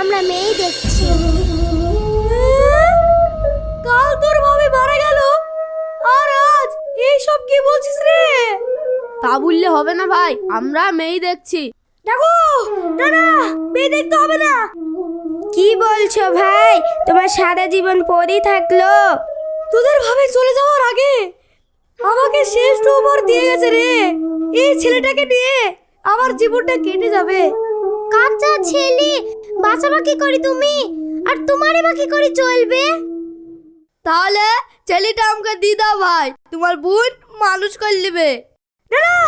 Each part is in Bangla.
আমরা মেয়েই দেখছি। কাল তোর ভাবে মারা গেল। আর আজ? এই সব কি বলছিস রে? তা বললে হবে না ভাই আমরা মেয়ে দেখছি। দেখো না না মেয়ে দেখতে হবে না। কি বলছো ভাই? তোমার সারা জীবন পরই থাকল। তোদের ভাবে চলে যাওয়ার আগে আমাকে শেষ উপর দিয়ে গেছে রে। এই ছেলেটাকে নিয়ে আমার জীবনটা কেটে যাবে। কাঁচা ছেলে বাঁচাবা কি করি তুমি? আর তোমারে বা কি করে চলবে? তাহলে ছেলেটা আমাকে দিয়ে দাও ভাই তোমার বোন মানুষ করে নেবে। দাদা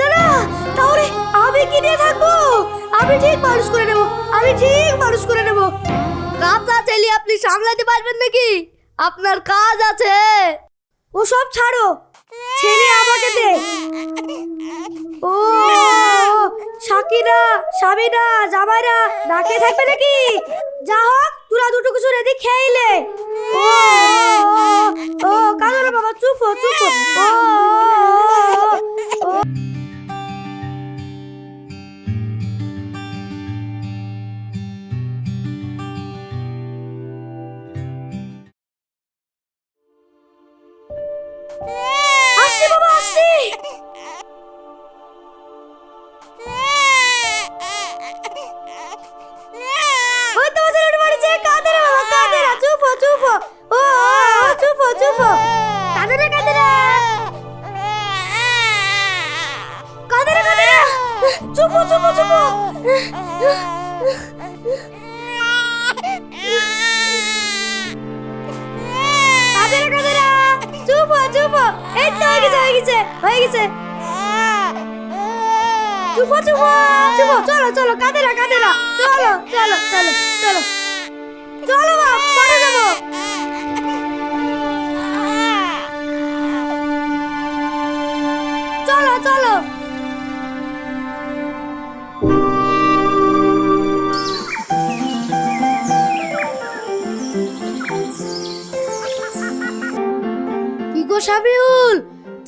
দাদা তাহলে আমি কি নিয়ে থাকব? আমি ঠিক মানুষ করে নেব আমি ঠিক মানুষ করে নেব। কাঁচা ছেলে আপনি সামলাতে পারবেন নাকি? আপনার কাজ আছে। ও সব ছাড়ো। ছেলে আমাকে দে। ও সাকিরা সাবিনা জামাইরা না খেয়ে থাকবে নাকি? যা হোক তোরা দুটো কিছু রেডি খেয়েলে ও ও, বাবা চুপ চুপ ও, হো। কাঁদে না কাঁদে না কাঁদে না কাঁদে না চুপ চুপ চুপ। এই তো হয়ে গেছে হয়ে গেছে হয়ে গেছে। চুপ চুপ চুপ। চলো চলো কাঁদে না কাঁদে না চলো চলো চলো চলো। চলো বাপ মাঠে যাব।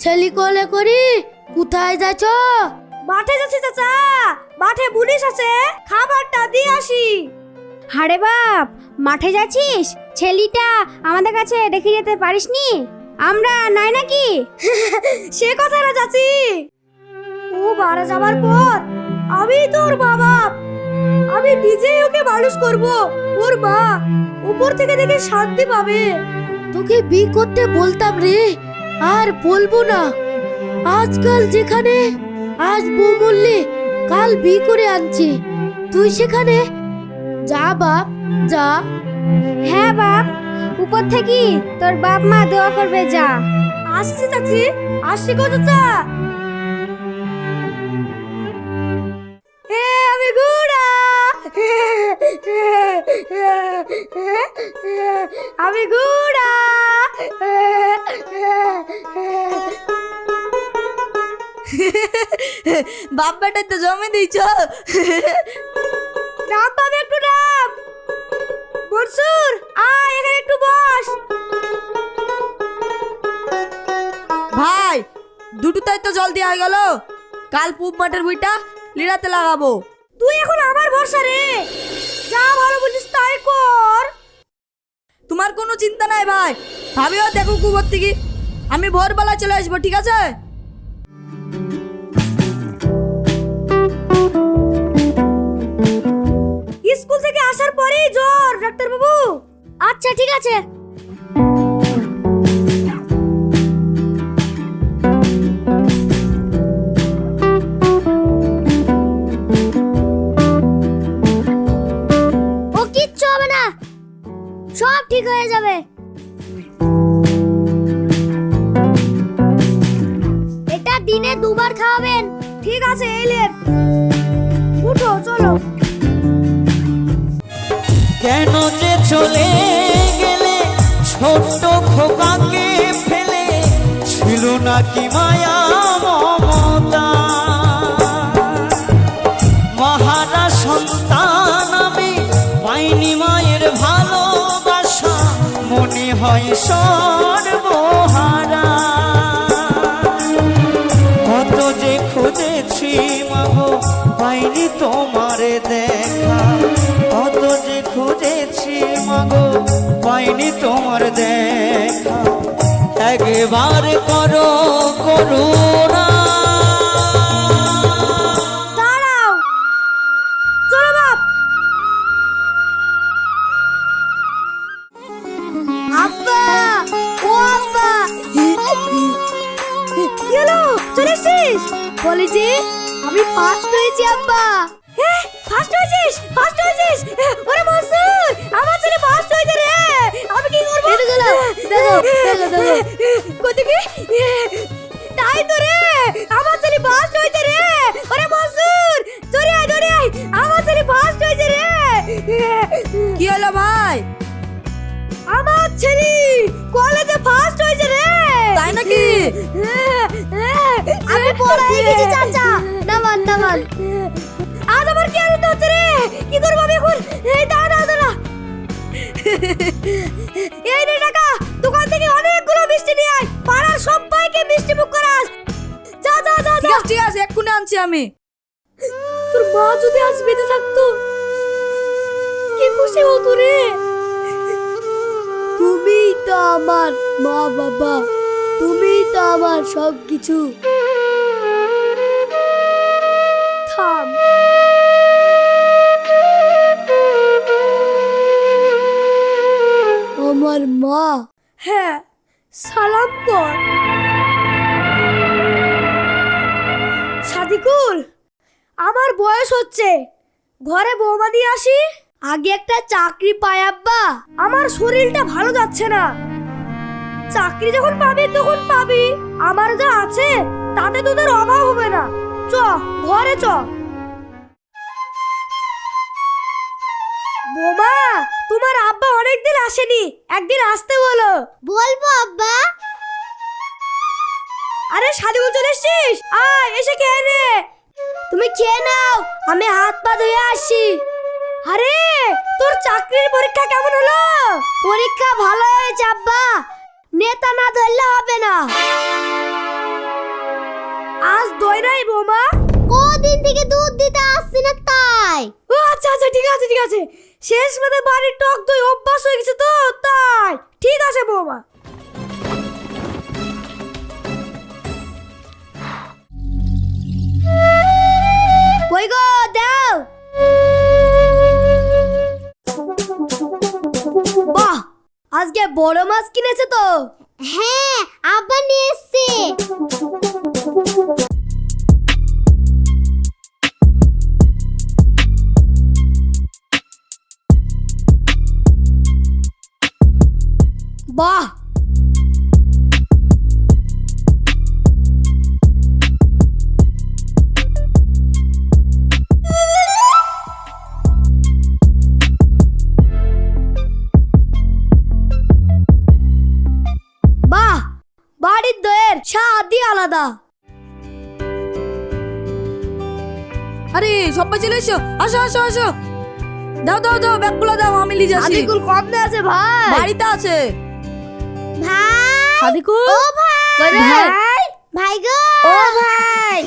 ছেলে কোলে করি কোথায় যাচ্ছ? মাঠে যাচ্ছি চাচা। মাঠে পুলিশ আছে খাবারটা দিয়ে আসি। হারে বাপ মাঠে যাচ্ছিস? ছেলিটা আমাদের কাছে রেখে যেতে পারিসনি? আমরা নাই নাকি? সে কথা না চাচি। ও মারা যাবার পর আমি তোর বাবা আমি নিজেই ওকে মানুষ করব ওর মা। উপর থেকে দেখে শান্তি পাবে। তোকে বি করতে বলতাম রে। আর বলব না। আজকাল যেখানে আজ বউ মরলে কাল বি করে আনছে তুই সেখানে যা বাপ যা। হ্যাঁ বাপ উপর থেকে তোর বাপ মা দোয়া করবে যা। আসছি চাচি আসছি গো চাচা। হে আমি গুড়া। আমি গুড়া। বাপ বেটাই তো জমে দিয়েছ। নাম পাবে একটু নাম মনসুর আয়, এখানে একটু বস। ভাই দুটোটাই তো জল দেওয়া হয়ে গেল। কাল পুব মাঠের বইটা লিড়াতে লাগাবো। তুই এখন আমার ভরসা রে। যা ভালো বুঝিস তাই কর। তোমার কোনো চিন্তা নাই ভাই। ভাবিও দেখো কুবর থেকে আমি ভোরবেলা চলে আসব ঠিক আছে? স্কুল থেকে আসার পরেই জ্বর ডাক্তার বাবু আচ্ছা ঠিক আছে। চলে গেলে ছোট্ট খোকাকে ফেলে ছিল নাকি মায়া মমতা? মহারা সন্তান আমি পাইনি মায়ের ভালোবাসা, মনে হয় সর্বহারা তোমার দেখা। একবার করো করুণা। দাঁড়াও। চলো বাপ। আব্বা, ও আব্বা। কি হলো? চলে এসেছিস? বলেছি আমি ফার্স্ট হয়েছি আব্বা। ফার্স্ট হয়েছিস ফার্স্ট হয়েছিস। ওরে মনসুর, আমার ছেলে ফার্স্ট হয়েছে রে। আমি কি দেখো, দেখো, দেখো, দেখো। তাই তো রে আমার ছেলে ফার্স্ট হয়েছে রে ওরে মনসুর দৌড়ে আয় দৌড়ে আয় আমার ছেলে ফার্স্ট হয়েছে রে কি হলো ভাই আমার ছেলে কলেজে ফার্স্ট হয়েছে রে তাই নাকি? আমি বড় গেছি চাচা নামান নামান আজ আমার কি আনন্দ হচ্ছে রে কি করব আমি এখন এই দাঁড়া দাঁড়া ঠিক আছে এক্ষুনি আনছি আমি। তোর মা যদি আজ বেঁচে থাকতো, কি খুশি হতো রে? তুমিই তো আমার মা বাবা তুমিই তো আমার সব কিছু আগে একটা চাকরি পাই আব্বা। আমার শরীরটা ভালো যাচ্ছে না। চাকরি যখন পাবি তখন পাবি। আমার যা আছে তাতে তোদের অভাব হবে না। চ ঘরে চ। বোমা তোমার আব্বা অনেকদিন আসেনি। একদিন আসতে বলো। বলব আব্বা। আরে সাদিকুল চলে এসছিস? আয় এসে খেয়ে নে। তুমি খেয়ে নাও আমি হাত পা ধুয়ে আসি। আরে তোর চাকরির পরীক্ষা কেমন হলো? পরীক্ষা ভালো হয়েছে আব্বা। নেতা না ধরলে হবে না। আজ দই নাই বৌমা? কদিন থেকে দুধ দিতে আসছি না তাই। ও আচ্ছা আচ্ছা ঠিক আছে ঠিক আছে। শেষ মেদে বাড়ির টক দই অভ্যাস হয়ে গেছে তো তাই। ঠিক আছে বৌমা। কই গো? আজকে বড় মাছ কিনেছে তো। হ্যাঁ আবার নিয়ে এসছে। বাহ বাড়ির দইয়ের স্বাদই আলাদা। আরে সবাই চলে এসো। আসো আসো আসো। দাও দাও দাও ব্যাগগুলো দাও আমি নিয়ে যাচ্ছি। সাদিকুল কম আছে ভাই। বাড়িতে আছে। ভাই। সাদিকুল ও ভাই। ভাই। ভাই গো। ও ভাই।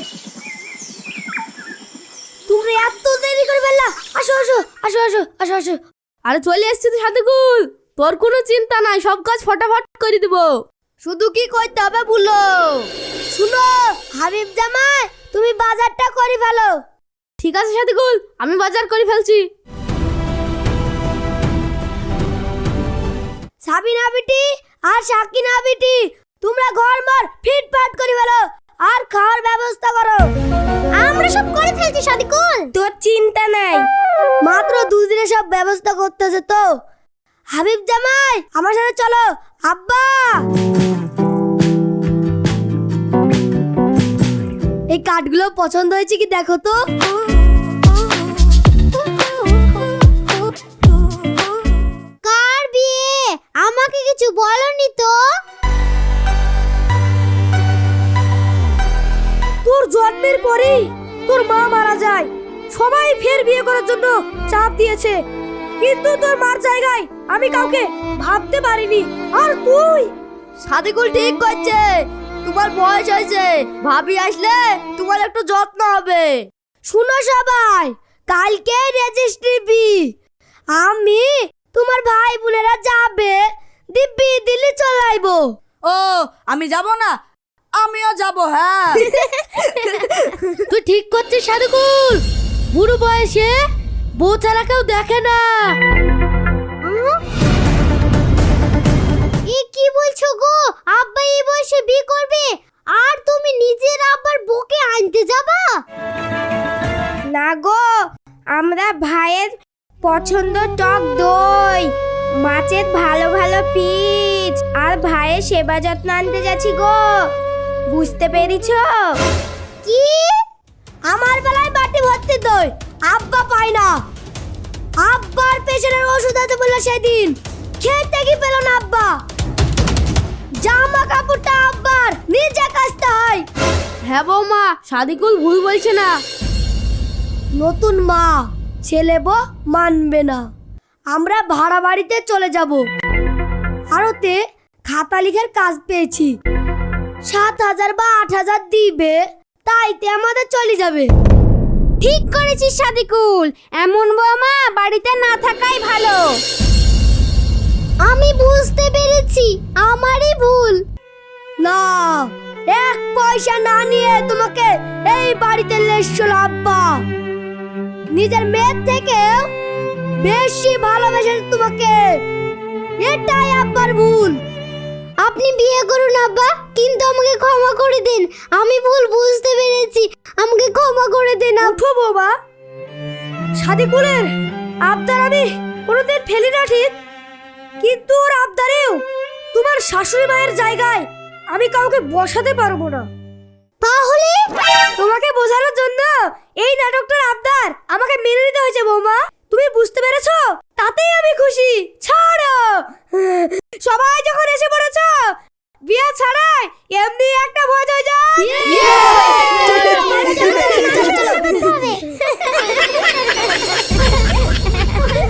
তুমি এত দেরি করে ফেললা। আসো আসো আসো আসো আসো আসো। আরে চলে এসছিস তো সাদিকুল তোর কোনো চিন্তা নাই সব কাজ ফটাফট করে দিব। শুধু কি করতে হবে বলো শুনো, হাবিব জামাই, তুমি বাজারটা করে ফেলো। ঠিক আছে সাদিকুল, আমি বাজার করে ফেলছি। সাবিনা বিটি আর সাকিনা বিটি, তোমরা ঘর মর ফিটফাট করে ফেলো আর খাওয়ার ব্যবস্থা করো। আমরা সব করে ফেলছি সাদিকুল। তোর চিন্তা নাই। মাত্র দুদিনে সব ব্যবস্থা করতেছে তো। হাবিব জামাই, আমার সাথে চলো আব্বা! এই কাঠগুলো পছন্দ হয়েছে কি দেখো তো? কার বিয়ে? আমাকে কিছু বলনি তো? তোর জন্মের পরেই তোর মা মারা যায়। সবাই ফের বিয়ে করার জন্য চাপ দিয়েছে। কিন্তু তোর মার জায়গায় আমি কাউকে ভাবতে পারিনি। আর তুই? সাদিকুল ঠিক করছে। তোমার বয়স হয়েছে। ভাবি আসলে তোমার একটু যত্ন হবে। শুনো সবাই কালকে রেজিস্ট্রি বি আমি তোমার ভাই বোনেরা যাবে দিব্যি দিল্লি চলে আইবো। ও আমি যাব না। আমিও যাব হ্যাঁ। তুই ঠিক করছিস সাধুকুল বুড়ো বয়সে বউ ছাড়া কেউ দেখে না। পছন্দ টক দই মাছের ভালো ভালো পিচ আর ভাইয়ের সেবা যত্ন আনতে যাচ্ছি গো। বুঝতে পেরেছ? কি? আমার বেলায় বাটি ভর্তি দই আব্বা পাই না। আব্বার পেছনের ওষুধ আছে বলল সেদিন খেতে কি পেল না আব্বা? জামা কাপড়টা আব্বার নিজে কাচতে হয়। হ্যাঁ বৌমা সাদিকুল ভুল বলছে না। নতুন মা। ছেলে বউ মানবে না। আমরা ভাড়া বাড়িতে চলে যাব। আরতে খাতা লিখের কাজ পেয়েছি। সাত হাজার বা আট হাজার দিবে, তাইতে আমাদের চলে যাবে। ঠিক করেছিস সাদিকুল, এমন বৌমা বাড়িতে না থাকাই ভালো। আমি বুঝতে পেরেছি, আমারই ভুল। না, এক পয়সা না নিয়ে তোমাকে এই বাড়িতে লেসছিল আব্বা। নিজের মেয়ের থেকে বেশি ভালোবেসে তোমাকে। এটাই আব্বার ভুল। আপনি বিয়ে করুন আব্বা, কিন্তু আমাকে ক্ষমা করে দিন। আমি ভুল বুঝতে পেরেছি। আমাকে ক্ষমা করে দিন উঠো বাবা। সাদিকুলের আবদার আমি কোনোদিন ফেলি না ঠিক। কিন্তু ওর আবদারেও তোমার শাশুড়ি মায়ের জায়গায় আমি কাউকে বসাতে পারব না। তোমাকে বোঝানোর জন্য এই নাটকটার আবদার আমাকে মেনে নিতে হয়েছে বৌমা তুমি বুঝতে পেরেছ তাতেই আমি খুশি ছাড়ো সবাই যখন এসে পড়েছ বিয়া ছাড়াই এমনি একটা ভোজ হয়ে যায়